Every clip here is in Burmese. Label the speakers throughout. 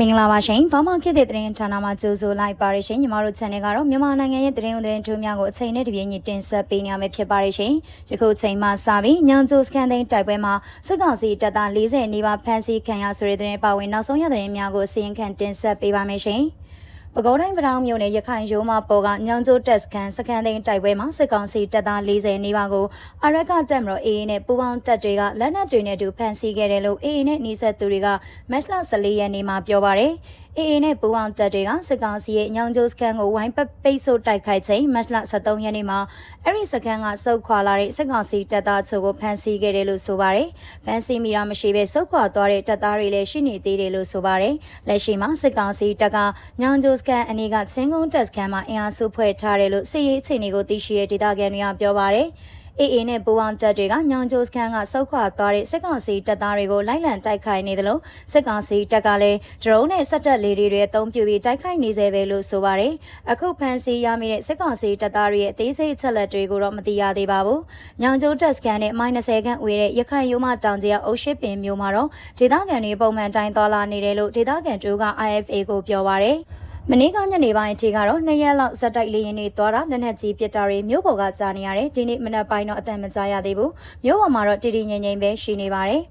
Speaker 1: မင်္ဂလာပါရှင်။ဘာမှခေတ်တဲ့သတင်းဌာနမှာကြိုဆိုလိုက်ပါရရှင်။ညီမတို့ channel ကတော့မြန်မာနိုင်ငံရဲ့သတင်းဥသတင်းထူးများကိုအချိန်နဲ့တပြေးညီတင်ဆက်ပေးနေရမှာဖြစ်ပါရရှင်။ယခုချိန်မှစပြီးညောင်ကျိုစကန်သိန်းတိုက်ပွဲမှာစစ်ကောင်စီတပ်သား40နီးပါးဖမ်းဆီးခံရဆိုတဲ့သတင်းပါဝင်နောက်ဆုံးရသတင်းများကိုအစီရင်ခံတင်ဆက်ပေးပါမယ်ရှင်။ ပဲခူးတိုင်းပထောင်မြို့နယ်ရခိုင်ရိုးမပေါ်ကညောင်ကျိုတက်စကန်စကန်သိန်းတိုက်ပွဲမှာစစ်ကောင်စီတပ်သား40နီးပါးကိုအရက်ကတက်မတော် AA နဲ့ပူးပေါင်းတပ်တွေကလက်နက်တွေနဲ့အတူဖမ်းဆီးခဲ့တယ်လို့ AA နဲ့နှိစက်သူတွေကမတ်လ14ရက်နေ့မှာပြောပါရယ် AA နဲ့ပူးပေါင်းတပ်တွေကစစ်ကောင်စီရဲ့ညောင်ကျိုစကန်ကိုဝိုင်းပတ်ပိတ်ဆို့တိုက်ခိုက်ချိန်မတ်လ23ရက်နေ့မှာအဲ့ဒီစကန်ကစုတ်ခွာလာတဲ့စစ်ကောင်စီတပ်သားချို့ကိုဖမ်းဆီးခဲ့တယ်လို့ဆိုပါရယ်။ဖမ်းဆီးမိတာမရှိဘဲစုတ်ခွာသွားတဲ့တပ်သားတွေလည်းရှိနေသေးတယ်လို့ဆိုပါရယ်။လက်ရှိမှာစစ်ကောင်စီတပ်ကညောင်ကျိုစကန်အနေကချင်းကုန်းတပ်စကန်မှာအင်အားစုဖွဲ့ထားတယ်လို့စစ်ရေးအခြေအနေကိုသိရှိတဲ့ဒေသခံတွေကပြောပါရယ်။ AA နဲ့ပူးပေါင်းတပ်တွေကညောင်ကျိုစခန်းကစောက်ခွာသွားတဲ့စစ်ကောင်စီတပ်သားတွေကိုလိုက်လံတိုက်ခိုက်နေတယ်လို့စစ်ကောင်စီတပ်ကလည်းဒရုန်းနဲ့စက်တက်လေးတွေအသုံးပြုပြီးတိုက်ခိုက်နေစေပဲလို့ဆိုပါတယ်။အခုဖမ်းဆီးရမိတဲ့စစ်ကောင်စီတပ်သားတွေရဲ့အသေးစိတ်အချက်လက်တွေကိုတော့မသိရသေးပါဘူး။ညောင်ကျိုတပ်စခန်းနဲ့မိုင်20ခန့်ဝေးတဲ့ရခိုင်ရိုးမတောင်ကျအုပ်ရှိပင်မြို့မှာတော့ဒေသခံတွေပုံမှန်တိုင်းသွားလာနေတယ်လို့ဒေသခံတို့က IFA ကိုပြောပါရယ်။ မနေ့ကညနေပိုင်းအထိကတော့နှစ်ရက်လောက်ဇက်တိုက်လေရင်တွေသွားတာလက်နက်ကြီးပစ်တာတွေမြို့ပေါ်ကကြားနေရတယ်ဒီနေ့မနက်ပိုင်းတော့အတန်မကြားရသေးဘူးမြို့ပေါ်မှာတော့တည်တည်ငြိမ်ငြိမ်ပဲရှိနေပါတယ်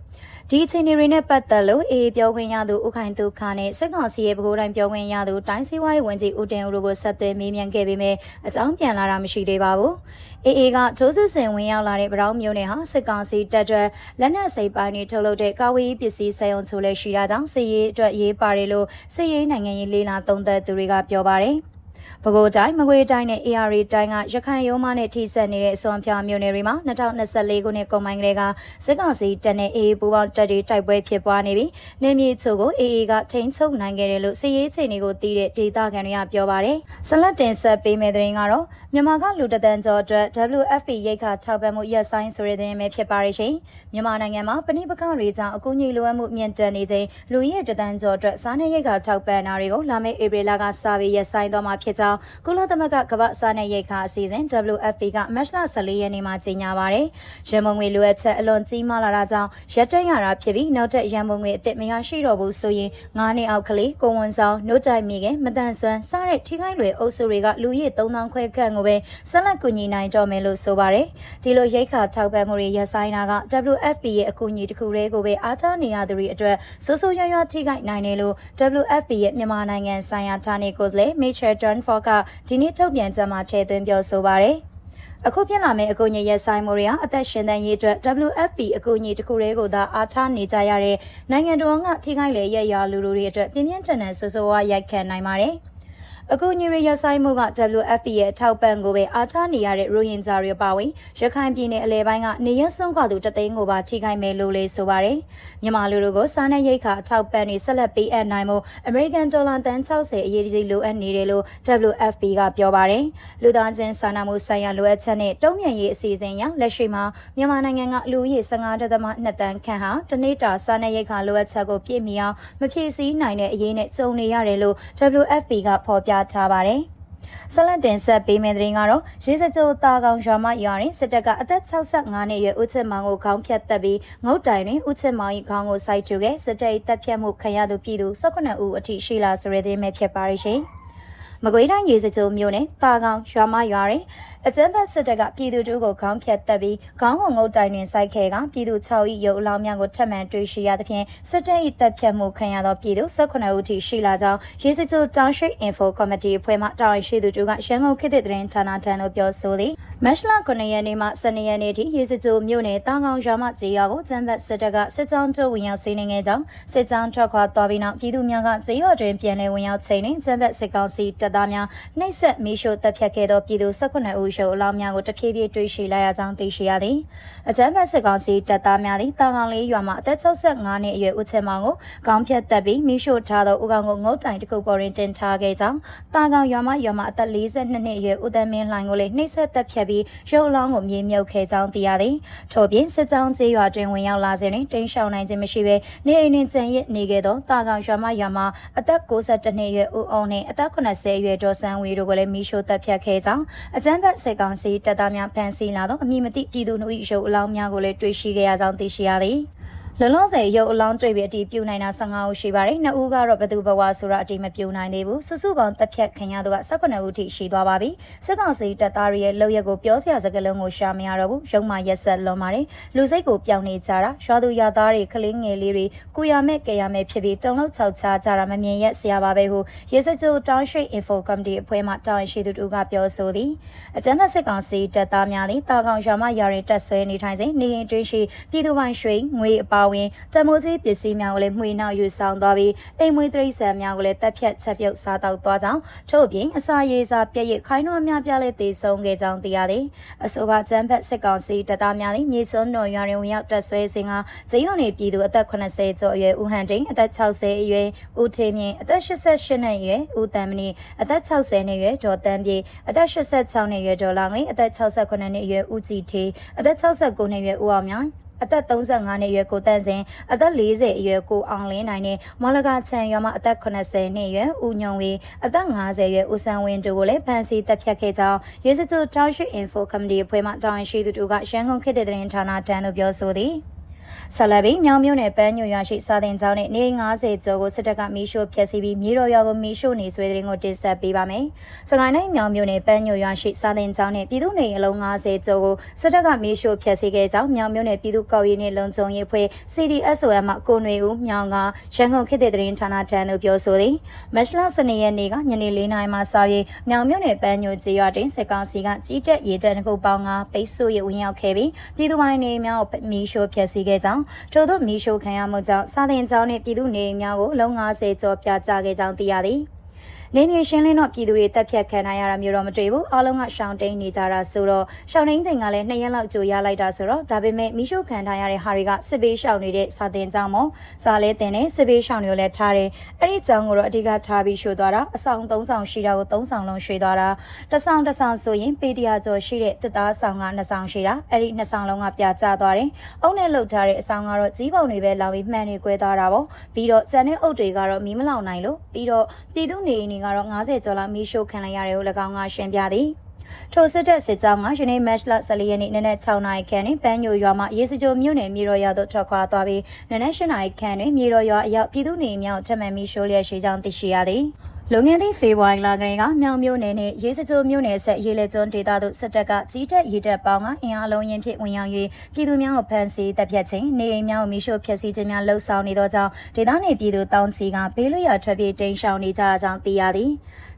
Speaker 1: ဒီအခြေအနေတွေနဲ့ပတ်သက်လို့အေးပြောခွင့်ရသူဥခိုင်သူခါနဲ့စစ်ကောင်စီရဲ့ဗဟိုတိုင်းပြောခွင့်ရသူတိုင်းစည်းဝါးရေးဝန်ကြီးဦးတင်ဦးတို့ကိုဆက်သွယ်မေးမြန်းခဲ့ပေမဲ့အကြောင်းပြန်လာတာမရှိသေးပါဘူး။အေးအေးကထိုးစစ်ဆင်ဝင်ရောက်လာတဲ့ဗရောင်းမျိုးနဲ့ဟာစစ်ကောင်စီတပ်တွေလက်နက်စိပ်ပိုင်းတွေထုတ်လုပ်တဲ့ကာဝေးပစ္စည်းစက်ရုံချိုးလဲရှိတာကြောင့်စစ်ရေးအတွက်ရေးပါတယ်လို့စစ်ရေးနိုင်ငံရေးလေးလာသုံးသပ်သူတွေကပြောပါတယ်။ ပဲခူးတိုင်းမကွေးတိုင်းနဲ့ AR တိုင်းကရခိုင်ရိုးမနဲ့ထိစပ်နေတဲ့အစွန်ဖြာမြို့နယ်တွေမှာ2024ခုနှစ်ကုန်ပိုင်းကလေးကစစ်ကောင်စီတပ်နဲ့ AA ပူးပေါင်းတပ်တွေတိုက်ပွဲဖြစ်ပွားနေပြီးနေမြေချို့ကို AA ကထိန်းချုပ်နိုင်ခဲ့တယ်လို့စစ်ရေးချိန်တွေကိုသိတဲ့ဒေသခံတွေကပြောပါတယ်။ဆလတ်တင်ဆက်ပေးမဲ့တဲ့ရင်ကတော့မြန်မာကလူတသန်းကျော်အတွက် WFP ရိတ်ခါထောက်ပံ့မှုရက်ဆိုင်ဆိုတဲ့တဲ့ရင်ပဲဖြစ်ပါရဲ့ရှင်။မြန်မာနိုင်ငံမှာပဏိပကတွေကြောင့်အကူအညီလိုအပ်မှုမြင့်တက်နေချိန်လူရဲတသန်းကျော်အတွက်စားနပ်ရိတ်ခါထောက်ပံ့တာတွေကိုလာမယ့်ဧပြီလကစပြီးရက်ဆိုင်သွားမှာဖြစ်ကြောင်းကုလသမဂ္ဂကမ္ဘာစားနပ်ရိတ်ခါအစီအစဉ် WFP ကမတ်လ14ရက်နေ့မှာကြေညာပါတယ်။ရန်ပုံငွေလိုအပ်ချက်အလွန်ကြီးမားလာတာကြောင့်ရက်တက်ရတာဖြစ်ပြီးနောက်ထပ်ရန်ပုံငွေအသစ်မရရှိတော့ဘူးဆိုရင်9နှစ်အောက်ကလေးကိုဝန်ဆောင်နှုတ်တိုင်မိခင်မတန်ဆွမ်းစားတဲ့ထိခိုက်လွယ်အုပ်စုတွေကလူရည်3000ခွဲခန့်ကိုပဲဆက်လက်ကူညီနိုင်ကြမယ်လို့ဆိုပါတယ်။ဒီလိုရိတ်ခါထောက်ပံ့မှုတွေရပ်ဆိုင်းတာက WFP ရဲ့အကူအညီတစ်ခုတည်းကိုပဲအားထားနေရသူတွေအတွက်ဆိုးဆိုးရွားရွားထိခိုက်နိုင်တယ်လို့ WFP ရဲ့မြန်မာနိုင်ငံဆိုင်ရာဌာနေကိုယ်စားလှယ် Mitchell Dunford ကဒီနေ့ထုတ်ပြန်ချက်မှာထည့်သွင်းပြောဆိုပါရယ်အခုဖြစ်လာမယ့်အကူအညီရဲ့ဆိုင်မိုတွေဟာအသက်ရှင်သန်ရေးအတွက် WFP အကူအညီတစ်ခုတည်းကိုသာအားထားနေကြရတဲ့နိုင်ငံတော်ကထိခိုက်လေရရလူလူတွေအတွက်ပြင်းပြင်းထန်ထန်ဆွဆိုးဝါးရိုက်ခတ်နိုင်ပါတယ်။ အကူအညီရရဆိုင်မှုက WFP ရဲ့ထောက်ပံ့ကိုပဲအားထားနေရတဲ့ရိုဟင်ဂျာတွေပါဝင်ရခိုင်ပြည်နယ်အလဲပိုင်းကနေရဆုံးခွာသူတသိန်းကိုပါထိခိုက်မယ်လို့လေးဆိုပါတယ်။မြန်မာလူတို့ကိုစားနပ်ရိက္ခာထောက်ပံ့နေဆက်လက်ပေးအပ်နိုင်မှု American Dollar တန်60အရေးကြီးလိုအပ်နေတယ်လို့ WFP ကပြောပါတယ်။လူသားချင်းစာနာမှုဆိုင်ရာလိုအပ်ချက်နဲ့တုံ့ပြန်ရေးအစီအစဉ်အရလက်ရှိမှာမြန်မာနိုင်ငံကလူဦးရေ15.2တန်းခန့်ဟာတနေ့တာစားနပ်ရိက္ခာလိုအပ်ချက်ကိုပြည့်မီအောင်မဖြည့်ဆည်းနိုင်တဲ့အရေးနဲ့ကြုံနေရတယ်လို့ WFP ကဖော်ပြထားပါတယ်။ဆလတ်တင်ဆက်ပေးမယ့်တဲ့ရင်ကတော့ရေစကြိုတာကောင်ရွာမရွာရင်စစ်တပ်ကအသက်65နှစ်အရွယ်ဦးချစ်မောင်ကိုခေါင်းဖြတ်တက်ပြီးငုတ်တိုင်တွင်ဦးချစ်မောင်၏ခေါင်းကိုစိုက်ထူခဲ့စစ်တပ်၏တပ်ဖြတ်မှုခံရသူပြည်သူ18ဦးအထိရှိလာဆိုတဲ့သတင်းပဲဖြစ်ပါရရှင်။မကွေးတိုင်းရေစကြိုမြို့နယ်တာကောင်ရွာမရွာတွင်အကြမ်းဖက်စစ်တပ်ကပြည်သူတို့ကိုခေါင်းဖြတ်တက်ပြီးခေါင်းကိုငုတ်တိုင်တွင်စိုက်ခဲ့ကပြည်သူ6၏ရုပ်အလောင်းများကိုထပ်မံတွေ့ရှိရသဖြင့်စစ်တပ်၏တပ်ဖြတ်မှုခံရသောပြည်သူ18ဦးထိရှိလာကြောင်းရေစကြိုတောင်ရှိ Info Committee အဖွဲ့မှတာဝန်ရှိသူတို့ကရန်ကုန်ခေတ်သစ်သတင်းဌာနထံသို့ပြောဆိုသည်မတ်လ9ရက်နေ့မှ12ရက်နေ့ထိရေစကြိုမြို့နယ်တာကောင်ရွာမှကြေးရွာကိုကျန်းဖက်စစ်တပ်ကစစ်ကြောင်းတို့ဝင်ရောက်စီးနင်းခဲ့ကြောင်းစစ်ကြောင်းထွက်ခွာသွားပြီးနောက်ပြည်သူများကကြေးရွာတွင်ပြန်လည်ဝင်ရောက်ချိန်တွင်ကျန်းဖက်စစ်ကောင်စီတပ်သားများနှိပ်စက်မီးရှို့တပ်ဖြတ်ခဲ့သောပြည်သူ18ဦးရုပ်အလောင်းများကိုတဖြည်းဖြည်းတွေ့ရှိလာရကြောင်းသိရှိရသည်အကြမ်းဖက်စစ်ကောင်စီတပ်သားများသည်တာကောင်လေးရွာမှအသက်65နှစ်အရွယ်ဦးချင်မောင်ကိုကောင်းဖြတ်တပ်ပြီးမီးရှို့ထားသောဦးကောင်ကိုငုတ်တိုင်တစ်ခုပေါ်တွင်တင်ထားခဲ့ကြောင်းတာကောင်ရွာမှရွာမှအသက်42နှစ်အရွယ်ဦးသန်းမင်းလှိုင်ကိုလည်းနှိပ်စက်တပ်ဖြတ်ပြီးရုပ်အလောင်းကိုမြေမြုပ်ခဲ့ကြောင်းသိရသည်ထို့ပြင်စစ်ကြောင်းကျေးရွာတွင်ဝင်ရောက်လာစဉ်တွင်တင်းရှောင်နိုင်ခြင်းမရှိဘဲနေအိမ်တွင်ကျန်ရစ်နေခဲ့သောတာကောင်ရွာမှရွာမှအသက်62နှစ်အရွယ်ဦးအောင်နှင့်အသက်80အရွယ်ဒေါ်စန်းဝေတို့ကိုလည်းမီးရှို့တပ်ဖြတ်ခဲ့ကြောင်းအကြမ်းဖက်စစ်ကောင်စီတပ်သားများဖမ်းဆီးလာသောအမည်မသိပြည်သူတို့၏ရုပ်အလောင်းများကိုလည်းတွေ့ရှိခဲ့ရကြောင်းသိရှိရသည် လောလောဆယ်ရုပ်အလောင်းတွေ့ပြီးအတီးပြူနိုင်တာ15ဦးရှိပါတယ်။နှစ်ဦးကတော့ဘသူဘဝဆိုတော့အတီးမပြူနိုင်သေးဘူး။စုစုပေါင်းတပ်ဖြတ်ခင်ရသူက18ဦးထိရှိသွားပါပြီ။စစ်ကောင်စီတပ်သားတွေရဲ့လောက်ရက်ကိုပြောစရာစကားလုံးကိုရှာမရတော့ဘူး။ရုံမှရက်ဆက်လွန်ပါတယ်။လူစိတ်ကိုပြောင်းနေကြတာရွာသူရွာသားတွေကလေးငယ်လေးတွေကိုရမဲ့ကြရမဲ့ဖြစ်ပြီးတုံလောက်ချောက်ချကြတာမမြင်ရက်ဆရာပါပဲဟုရေစကြိုတောင်းရှိ info committee အဖွဲ့မှတာဝန်ရှိသူတို့ကပြောဆိုသည်။အကြမ်းဖက်စစ်ကောင်စီတပ်သားများသည်တာကောင်ရွာမှယာရင်တက်ဆွဲနေထိုင်စဉ်နေရင်တွင်းရှိပြည်သူပိုင်ရွှေငွေအပါဝင်တမိုးကြီးပစ္စည်းများကိုလည်းမှွေနှောက်ယူဆောင်သွားပြီးအိမ်မွေးတရိษံများကိုလည်းတပ်ဖြတ်ချက်ပြုတ်စားတောက်သွားကြောင်းထို့အပြင်အစာရေးစာပြည့်ရခိုင်တော်များပြားလည်းတည်ဆုံခဲ့ကြောင်းသိရသည်အဆိုပါကျန်းဖက်စစ်ကောင်စီတပ်သားများသည်မြေစွန်းတော်ရွာတွင်ဝင်ရောက်တပ်ဆွဲစဉ်ကဇိယွန်နေပြည်သူအသက်80ကျော်အရွယ်ဦးဟန်တိန်အသက်60အရွယ်ဦးထေမြင့်အသက်88နှစ်အရွယ်ဦးတန်မဏိအသက်60နှစ်အရွယ်ဒေါ်တန်းပြေအသက်86နှစ်အရွယ်ဒေါ်လာငိအသက်68နှစ်အရွယ်ဦးကြည်ထေအသက်69နှစ်အရွယ်ဦးအောင်မြောင် အသက်35နှစ်အရွယ်ကိုတန့်စင်အသက်40အရွယ်ကိုအောင်လင်းနိုင်နဲ့မော်လကချန်ရွာမှာအသက်80နှစ်အရွယ်ဦးညုံဝေအသက်50အရွယ်ဦးဆန်းဝင်းတို့ကိုလည်းဖမ်းဆီးတပ်ဖြတ်ခဲ့ကြောင်းရေစကြို Township Info Committee အဖွဲ့မှတာဝန်ရှိသူတို့ကရန်ကုန်ခေတ်တဲ့သတင်းဌာနတန်းတို့ပြောဆိုသည် ဆလဘီမြောင်မြို့နယ်ပန်းညိုရွာရှိစာတင်ကျောင်းနဲ့နေ90ကျော်ကိုစစ်တပ်ကမီးရှို့ဖျက်ဆီးပြီးမြေတော်ရွာကိုမီးရှို့နေဆွေးတဲ့ရင်ကိုတင်ဆက်ပေးပါမယ်။စကိုင်းတိုင်းမြောင်မြို့နယ်ပန်းညိုရွာရှိစာတင်ကျောင်းနဲ့ပြည်သူနေအလုံး90ကျော်ကိုစစ်တပ်ကမီးရှို့ဖျက်ဆီးခဲ့ကြောင်းမြောင်မြို့နယ်ပြည်သူ့ကောက်ရေးနှင့်လုံခြုံရေးဖွဲ့ CDSOM မှကိုနွေဦးမြောင်ကရန်ကုန်ခေတ်တဲ့သတင်းဌာနထံသို့ပြောဆိုသည်။မက်လစနေရက်နေ့ကညနေ၄နာရီမှစပြီးမြောင်မြို့နယ်ပန်းညိုကျေးရွာတွင်စစ်ကောင်စီကကြီးတက်ရေးတက်တစ်ခုပေါင်းကပိတ်ဆို့ရဝင်ရောက်ခဲ့ပြီးပြည်သူပိုင်းနေများကိုမီးရှို့ဖျက်ဆီးခဲ့ကြောင်းထို့သောမီးရှို့ခံရမှုကြောင့်စာသင်ကျောင်းနှင့်ပြည်သူနေအိမ်များကိုလုံ90ကျော်ပြကြခဲ့ကြောင်းသိရသည်။ နေမြေရှင်းလင်းတော့ပြည်သူတွေတက်ဖြတ်ခံနိုင်ရတာမျိုးတော့မတွေ့ဘူးအားလုံးကရှောင်းတိန်နေကြတာဆိုတော့ရှောင်းတိန်ချိန်ကလည်းနှစ်ရက်လောက်ကြိုရလိုက်တာဆိုတော့ဒါပေမဲ့မိရှုခံထားရတဲ့ဟာတွေကစစ်ပေးရှောင်းနေတဲ့စာတင်ကြောင်းမို့စာလဲတင်တဲ့စစ်ပေးရှောင်းတွေကိုလည်းထားတယ်အဲ့ဒီကြောင်းကိုတော့အဓိကထားပြီးရှို့သွားတာအဆောင်၃ဆောင်ရှိတာကို၃ဆောင်လုံးရွှေ့သွားတာတစ်ဆောင်တစ်ဆောင်ဆိုရင်ပေတရာကျော်ရှိတဲ့တစ်သားဆောင်ကနှစ်ဆောင်ရှိတာအဲ့ဒီနှစ်ဆောင်လုံးကပြကျသွားတယ်အုံနဲ့လှုပ်ထားတဲ့အဆောင်ကတော့ကြီးပုံတွေပဲလောင်ပြီးမှန်နေကွဲသွားတာပေါ့ပြီးတော့ကျန်တဲ့အုပ်တွေကတော့မီးမလောင်နိုင်လို့ပြီးတော့ပြည်သူနေအိမ်တွေကတော့90ကျော်လောက်မီးရှို့ခံလိုက်ရတယ်လို့၎င်းကရှင်းပြသည်ထိုစစ်တပ်စစ်ကြောင်းကယနေ့မတ်လ14ရက်နေ့နနက်6နာရီခန့်တွင်ပန်းညိုရွာမှရေစကြိုမြို့နယ်မြေတော်ရွာသို့ထွက်ခွာသွားပြီးနနက်8နာရီခန့်တွင်မြေတော်ရွာအရောက်ပြည်သူနေမြောက်ထပ်မံမီရှို့လျက်ရှိကြောင်းသိရှိရသည် လုံငန်းသည့်ဖေဝိုင်လာကလေးကမြောင်မြို့နယ်နဲ့ရေစကြိုမြို့နယ်ဆက်ရေလေကျွန်းဒေသသို့စစ်တပ်ကကြီးတက်ရေတက်ပေါင်းကအင်အားလုံးရင်ဖြင့်ဝင်ရောက်၍ပြည်သူများကိုဖမ်းဆီးတပ်ဖြတ်ခြင်းနေအိမ်များကိုမိရှို့ဖျက်ဆီးခြင်းများလှုပ်ဆောင်နေသောကြောင့်ဒေသနယ်ပြည်သူတောင်းချီကဘေးလွတ်ရာထွက်ပြေးတိမ်းရှောင်နေကြကြောင်းသိရသည်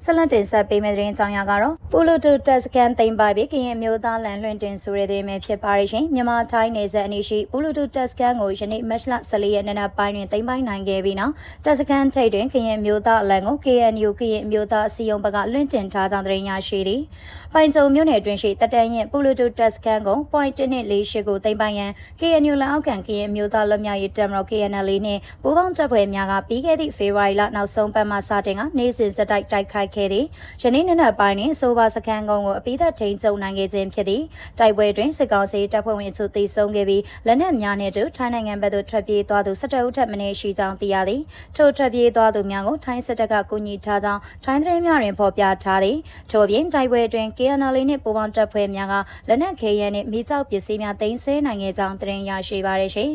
Speaker 1: ဆက်လက်တင်ဆက်ပေးမယ့်သတင်းကြောင်းရကတော့ပူလိုတိုတက်စကန်တိမ်ပိုက်ပြီးကရင်မျိုးသားလန်လွှင့်တင်ဆိုတဲ့သတင်းပဲဖြစ်ပါရှင်မြန်မာတိုင်းနယ်စပ်အနီးရှိပူလိုတိုတက်စကန်ကိုယနေ့မတ်လ14ရက်နေ့နက်ပိုင်းတွင်တိမ်ပိုက်နိုင်ခဲ့ပြီးနောက်တက်စကန်ထိပ်တွင်ကရင်မျိုးသားအလံကို KNU ကရင်မျိုးသားအစည်းအရုံးဘက်ကလွှင့်တင်ထားကြောင်းသတင်းရရှိသည်ပိုင်ကြုံမြို့နယ်တွင်ရှိတက်တန်းရင်ပူလိုတိုတက်စကန်ကို point 1.48ကိုတိမ်ပိုက်ရန် KNU လက်အောက်ခံကရင်မျိုးသားလွတ်မြောက်ရေးတပ်မတော် KNL နှင့်ပူးပေါင်းတပ်ဖွဲ့များကပြီးခဲ့သည့်ဖေဖော်ဝါရီလနောက်ဆုံးပတ်မှစတင်ကနေ့စဉ်စတိုက်တိုက်ခိုက်ခဲ့သည်ယနေ့နေ့နက်ပိုင်းတွင်ဆိုပါစကန်ကုန်းကိုအပိသက်ထိန်ကျုံနိုင်ခဲ့ခြင်းဖြစ်သည်တိုက်ပွဲတွင်စစ်ကောင်စီတပ်ဖွဲ့ဝင်စုသိဆုံးခဲ့ပြီးလက်နက်များနှင့်အတူထိုင်းနိုင်ငံဘက်သို့ထွက်ပြေးသွားသူ17ဦးထပ်မံရှိကြောင်းသိရသည်ထို့ထွက်ပြေးသွားသူများကိုထိုင်းစစ်တပ်ကကူညီထားကြောင်းထိုင်းသတင်းများတွင်ဖော်ပြထားသည်ထို့ပြင်တိုက်ပွဲတွင် KNL နှင့်ပူးပေါင်းတပ်ဖွဲ့များကလက်နက်ခဲယမ်းနှင့်မိကြောက်ပစ္စည်းများတင်ဆဲနိုင်ခဲ့ကြောင်းသတင်းရရှိပါရရှင်